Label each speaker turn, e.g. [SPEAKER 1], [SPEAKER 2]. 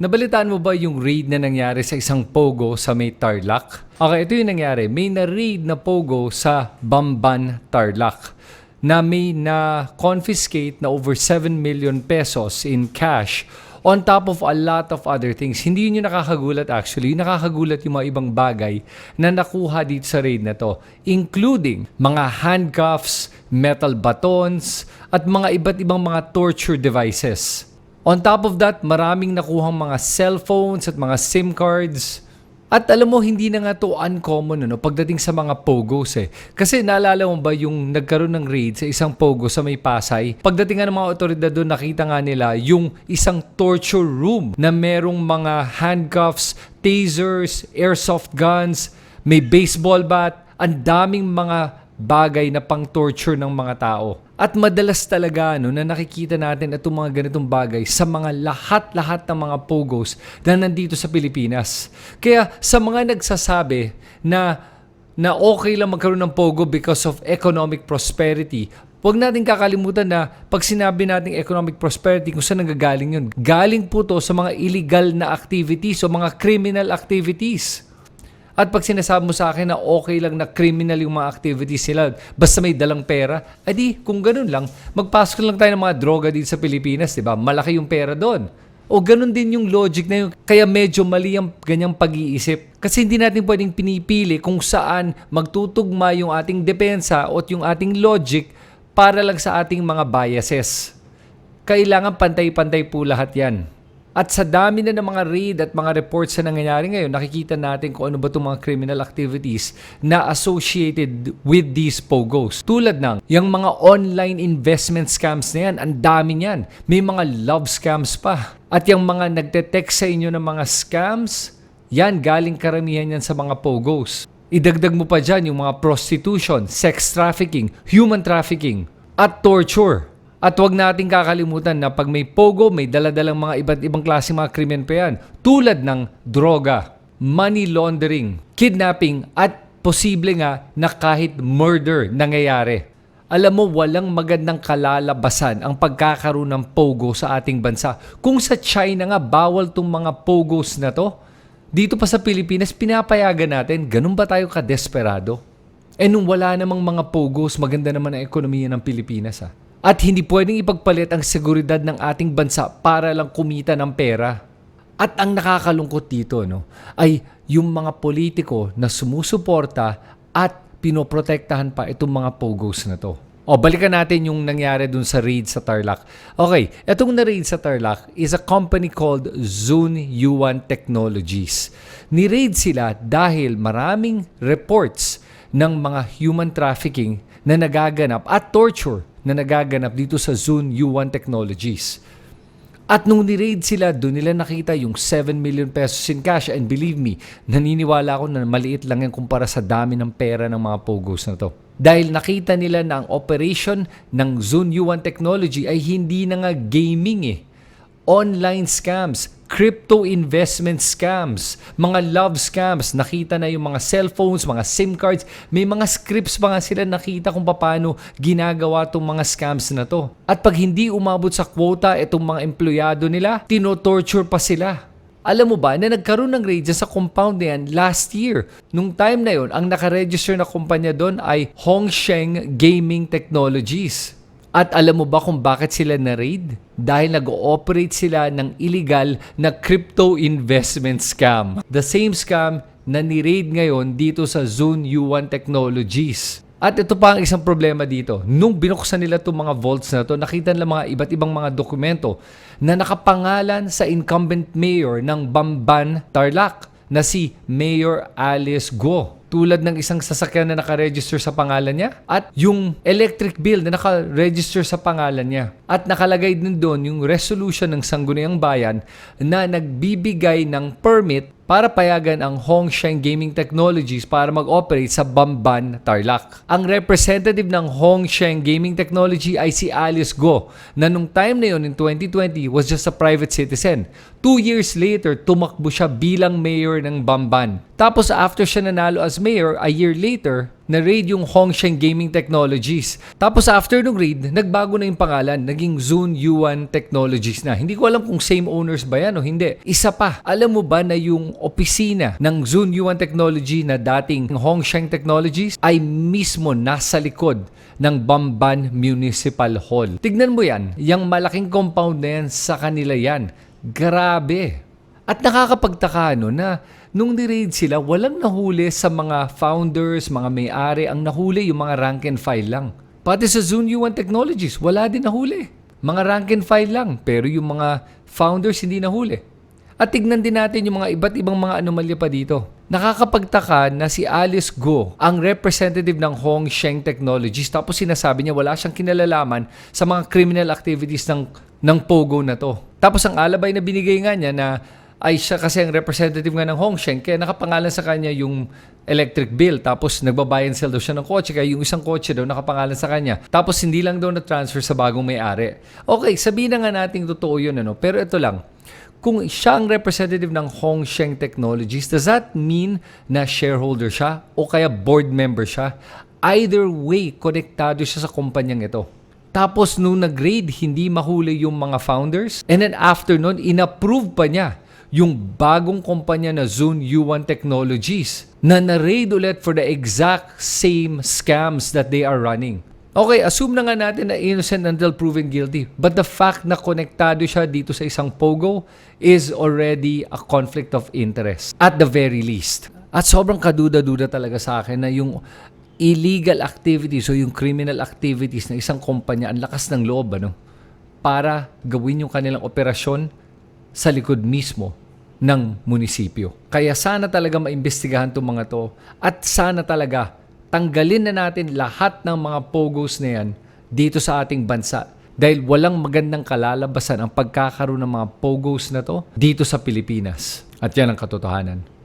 [SPEAKER 1] Nabalitaan mo ba yung raid na nangyari sa isang pogo sa may Tarlac? Okay, ito yung nangyari. May na-raid na pogo sa Bamban, Tarlac na may na-confiscate na over 7 million pesos in cash on top of a lot of other things. Hindi yun yung nakakagulat actually. Yung nakakagulat yung mga ibang bagay na nakuha dito sa raid na to. Including mga handcuffs, metal batons, at mga iba't ibang mga torture devices. On top of that, maraming nakuhang mga cellphones at mga SIM cards. At alam mo, hindi na nga to uncommon ano, pagdating sa mga pogos eh. Kasi naalala mo ba yung nagkaroon ng raid sa isang pogo sa may Pasay? Pagdating nga ng mga otoridad doon, nakita nga nila yung isang torture room na merong mga handcuffs, tasers, airsoft guns, may baseball bat, ang daming mga bagay na pang-torture ng mga tao. At madalas talaga no, na nakikita natin itong mga ganitong bagay sa mga lahat-lahat ng mga pogos na nandito sa Pilipinas. Kaya sa mga nagsasabi na na okay lang magkaroon ng pogo because of economic prosperity, Huwag natin kakalimutan na pag sinabi nating economic prosperity, kung saan nanggagaling yun? Galing po to sa mga illegal na activities o mga criminal activities. At pag sinasabi mo sa akin na okay lang na criminal yung mga activities nila, basta may dalang pera, edi kung ganun lang, magpasok lang tayo ng mga droga dito sa Pilipinas, di ba? Malaki yung pera doon. O ganun din yung logic na yun. Kaya medyo mali ang ganyang pag-iisip. Kasi hindi natin pwedeng pinipili kung saan magtutugma yung ating depensa o yung ating logic para lang sa ating mga biases. Kailangan pantay-pantay po lahat yan. At sa dami na ng mga raid at mga reports na nangyayari ngayon, nakikita natin kung ano ba itong mga criminal activities na associated with these pogos. Tulad ng, yung mga online investment scams na yan, ang dami niyan. May mga love scams pa. At yung mga nagte-text sa inyo ng mga scams, yan, galing karamihan yan sa mga pogos. Idagdag mo pa dyan yung mga prostitution, sex trafficking, human trafficking, at torture. At huwag nating kakalimutan na pag may pogo, may daladalang mga iba't ibang klase mga krimen pa yan. Tulad ng droga, money laundering, kidnapping, at posible nga na kahit murder nangyayari. Alam mo, walang magandang kalalabasan ang pagkakaroon ng pogo sa ating bansa. Kung sa China nga, bawal tong mga pogos na to. Dito pa sa Pilipinas, pinapayagan natin, ganun ba tayo kadesperado? Eh nung wala namang mga pogos, maganda naman ang ekonomiya ng Pilipinas ha. At hindi pwedeng ipagpalit ang seguridad ng ating bansa para lang kumita ng pera. At ang nakakalungkot dito no, ay yung mga politiko na sumusuporta at pinoprotektahan pa itong mga pogos na to. O, balikan natin yung nangyari dun sa raid sa Tarlac. Okay, itong na-raid sa Tarlac is a company called Zune Yuan Technologies. Ni-raid sila dahil maraming reports ng mga human trafficking na nagaganap at torture na nagaganap dito sa Zune U1 Technologies. At nung ni-raid sila, doon nila nakita yung 7 million pesos in cash. And believe me, naniniwala ako na maliit lang yan kumpara sa dami ng pera ng mga pogos na to. Dahil nakita nila na ang operation ng Zune U1 Technology ay hindi na nga gaming eh. Online scams, crypto investment scams, mga love scams, nakita na yung mga cellphones, mga SIM cards, may mga scripts pa nga sila nakita kung paano ginagawa tong mga scams na to. At pag hindi umabot sa quota itong mga empleyado nila, tinotorture pa sila. Alam mo ba na nagkaroon ng raid sa compound na yan last year? Nung time na yon, ang nakaregister na kumpanya doon ay Hongsheng Gaming Technologies. At alam mo ba kung bakit sila na-raid? Dahil nag-ooperate sila ng illegal na crypto investment scam. The same scam na ni-raid ngayon dito sa Zune U1 Technologies. At ito pa ang isang problema dito. Nung binuksan nila itong mga vaults na to, nakita nila mga iba't ibang mga dokumento na nakapangalan sa incumbent mayor ng Bamban, Tarlac na si Mayor Alice Guo tulad ng isang sasakyan na nakaregister sa pangalan niya at yung electric bill na nakaregister sa pangalan niya. At nakalagay din doon yung resolution ng Sangguniang Bayan na nagbibigay ng permit para payagan ang Hongsheng Gaming Technologies para mag-operate sa Bamban, Tarlac. Ang representative ng Hongsheng Gaming Technology ay si Alice Go na nung time na yon in 2020 was just a private citizen. Two years later, tumakbo siya bilang mayor ng Bamban. Tapos after siya nanalo as mayor, a year later, na-raid yung Hongsheng Gaming Technologies. Tapos after nung raid, nagbago na yung pangalan, naging Zune Yuan Technologies na. Hindi ko alam kung same owners ba yan o hindi. Isa pa, alam mo ba na yung opisina ng Zune Yuan Technology na dating Hongsheng Technologies ay mismo nasa likod ng Bamban Municipal Hall. Tignan mo yan, yung malaking compound na yan, sa kanila yan. Grabe. At nakakapagtaka no, na nung ni-raid sila, walang nahuli sa mga founders, mga may-ari. Ang nahuli yung mga rank and file lang. Pati sa Zune Yuan Technologies, wala din nahuli. Mga rank and file lang, pero yung mga founders hindi nahuli. At tignan din natin yung mga iba't ibang mga anomalya pa dito. Nakakapagtaka na si Alice Go, ang representative ng Hong Sheng Technologies, tapos sinasabi niya wala siyang kinalalaman sa mga criminal activities ng, ng Pogo na to. Tapos ang alabay na binigay nga niya na ay siya kasi ang representative nga ng Hong Sheng, kaya nakapangalan sa kanya yung electric bill. Tapos nagbabayan sell daw siya ng kotse, kaya yung isang kotse daw nakapangalan sa kanya. Tapos hindi lang daw na-transfer sa bagong may-ari. Okay, sabihin na nga natin totoo yun, ano? pero ito lang kung siya ang representative ng Hong Sheng Technologies, does that mean na shareholder siya o kaya board member siya? Either way, konektado siya sa kumpanyang ito. Tapos nung nag-grade, hindi mahuli yung mga founders. And then after nun, inapprove pa niya yung bagong kumpanya na Zune Yuan Technologies na na-raid ulit for the exact same scams that they are running. Okay, assume na nga natin na innocent until proven guilty. But the fact na konektado siya dito sa isang pogo is already a conflict of interest. At the very least. At sobrang kaduda-duda talaga sa akin na yung illegal activities o yung criminal activities ng isang kumpanya, ang lakas ng loob, ano? Para gawin yung kanilang operasyon sa likod mismo ng munisipyo. Kaya sana talaga maimbestigahan itong mga to at sana talaga tanggalin na natin lahat ng mga pogos na yan dito sa ating bansa. Dahil walang magandang kalalabasan ang pagkakaroon ng mga pogos na to dito sa Pilipinas. At yan ang katotohanan.